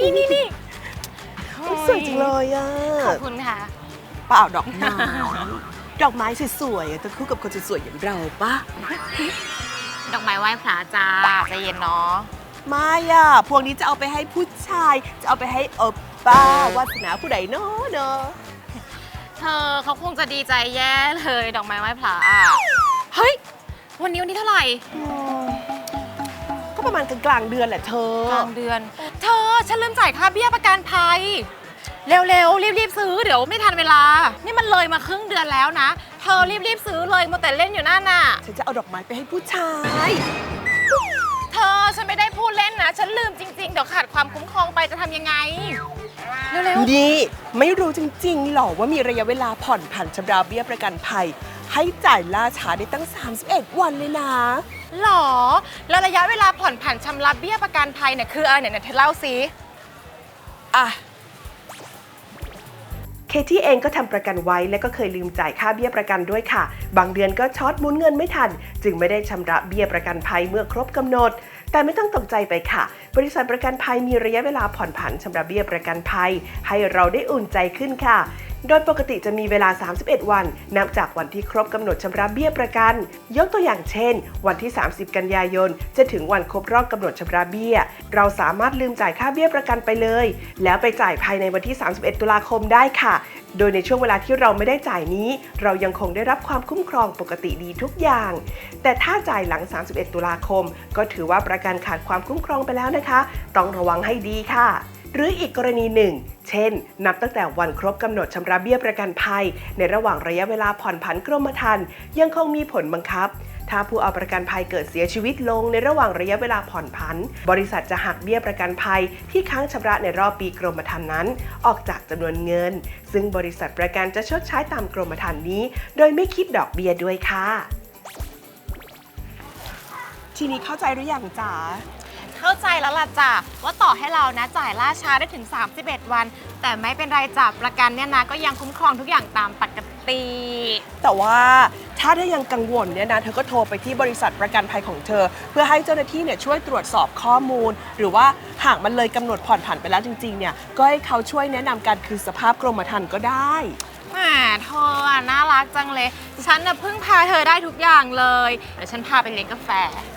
นี่นี่นี่นี่สวยจังเลยอะขอบคุณค่ะ เปล่าดอกไม้ดอกไม้สวยๆอะจะคู่กับคนสวยๆอย่างเราปะดอกไม้ไหว้พระจ้าใจเย็นเนาะไม่อะ พวกนี้จะเอาไปให้ผู้ชาย จะเอาไปให้โอป้าวาสนาผู้ใดเนาะเนาะเธอเขาคงจะดีใจแย่เลย ดอกไม้ไหว้พระอะ เฮ้ย วันนี้วันนี้เท่าไหร่อืมก็ประมาณกลางๆเดือนแหละเธอกลางเดือน เธอ ฉันลืมจ่ายค่าเบี้ยประกันภัย เร็วๆ รีบๆ ซื้อเดี๋ยวไม่ทันเวลา นี่มันเลยมาครึ่งเดือนแล้วนะ เธอรีบๆ ซื้อเลยมัวแต่เล่นอยู่นั่นน่ะ ฉันจะเอาดอกไม้ไปให้ผู้ชาย เธอฉันไม่ได้พูดเล่นนะ ฉันลืมจริงๆ เดี๋ยวขาดความคุ้มครองไปจะทำยังไง เร็วนี่ไม่รู้จริงๆหรอว่ามีระยะเวลาผ่อนผันชำระเบี้ยประกันภัย ให้จ่ายล่าช้าได้ตั้ง 31 วันเลยนะๆ หรอ แล้วระยะเวลาผ่อนผันชำระเบี้ยประกันภัยเนี่ยคืออะไรเนี่ยเธอเล่าสิอะ เคที่เองก็ทำประกันไว้และก็เคยลืมจ่ายค่าเบี้ยประกันด้วยค่ะ บางเดือนก็ช็อตหมุนเงินไม่ทัน จึงไม่ได้ชำระเบี้ยประกันภัยเมื่อครบกำหนด แต่ไม่ต้องตกใจไปค่ะ บริษัทประกันภัยมีระยะเวลาผ่อนผันชำระเบี้ยประกันภัย ให้เราได้อุ่นใจขึ้นค่ะ โดยปกติจะมีเวลา 31 วัน นับจากวันที่ครบกำหนดชำระเบี้ยประกัน ยกตัวอย่างเช่น วันที่ 30 กันยายน จะถึงวันครบรอบกำหนดชำระเบี้ย เราสามารถลืมจ่ายค่าเบี้ยประกันไปเลย แล้วไปจ่ายภายในวันที่ 31 ตุลาคมได้ค่ะ โดยในช่วงเวลาที่เราไม่ได้จ่ายนี้ เรายังคงได้รับความคุ้มครองปกติดีทุกอย่าง แต่ถ้าจ่ายหลัง 31 ตุลาคม ก็ถือว่าประกันขาดความคุ้มครองไปแล้วนะคะ ต้องระวังให้ดีค่ะ หรืออีกกรณีหนึ่ง เช่น นับตั้งแต่วันครบกำหนดชำระเบี้ยประกันภัย ในระหว่างระยะเวลาผ่อนผันกรมธรรม์ยังคงมีผลบังคับ ถ้าผู้เอาประกันภัยเกิดเสียชีวิตลงในระหว่างระยะเวลาผ่อนผัน บริษัทจะหักเบี้ยประกันภัยที่ค้างชำระในรอบปีกรมธรรม์นั้น ออกจากจำนวนเงิน ซึ่งบริษัทประกันจะชดใช้ตามกรมธรรม์นี้ โดยไม่คิดดอกเบี้ยด้วยค่ะ ทีนี้เข้าใจหรือยังจ๋า เข้าใจแล้วล่ะจ้ะว่าต่อให้เรานะจ่ายล่าช้าได้ถึง 31 วัน แต่ไม่เป็นไรจ้ะประกันเนี่ยนะก็ยังคุ้มครองทุกอย่างตามปกติ แต่ว่าถ้าถ้ายังกังวลเนี่ยนะเธอก็โทรไปที่บริษัทประกันภัยของเธอ เพื่อให้เจ้าหน้าที่เนี่ยช่วยตรวจสอบข้อมูล หรือว่าหากมันเลยกำหนดผ่อนผันไปแล้วจริงๆเนี่ยก็ให้เขาช่วยแนะนำการคืนสภาพกรมธรรม์ก็ได้ แหมเธออะน่า รักจังเลย ฉันน่ะพึ่งพาเธอได้ทุกอย่างเลยเดี๋ยวฉันพาไปเลี้ยงกาแฟ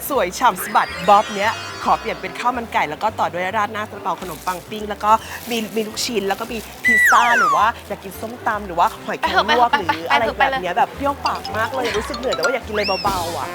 สวยฉ่ำสะบัดบ๊อบเนี้ยขอเปลี่ยนเป็นข้าวมันไก่ แล้วก็ต่อด้วยราดหน้าซาลาเปาขนมปังปิ้ง แล้วก็มีมีลูกชิ้นแล้วก็มีพิซซ่าหรือว่าอยากกินส้มตำหรือว่าหอยแครงลวกหรืออะไรแบบเลยเนี้ยแบบเปรี้ยวปากมากเลยรู้สึกเหนื่อยแต่ว่าอยากกินอะไรเบาๆอะ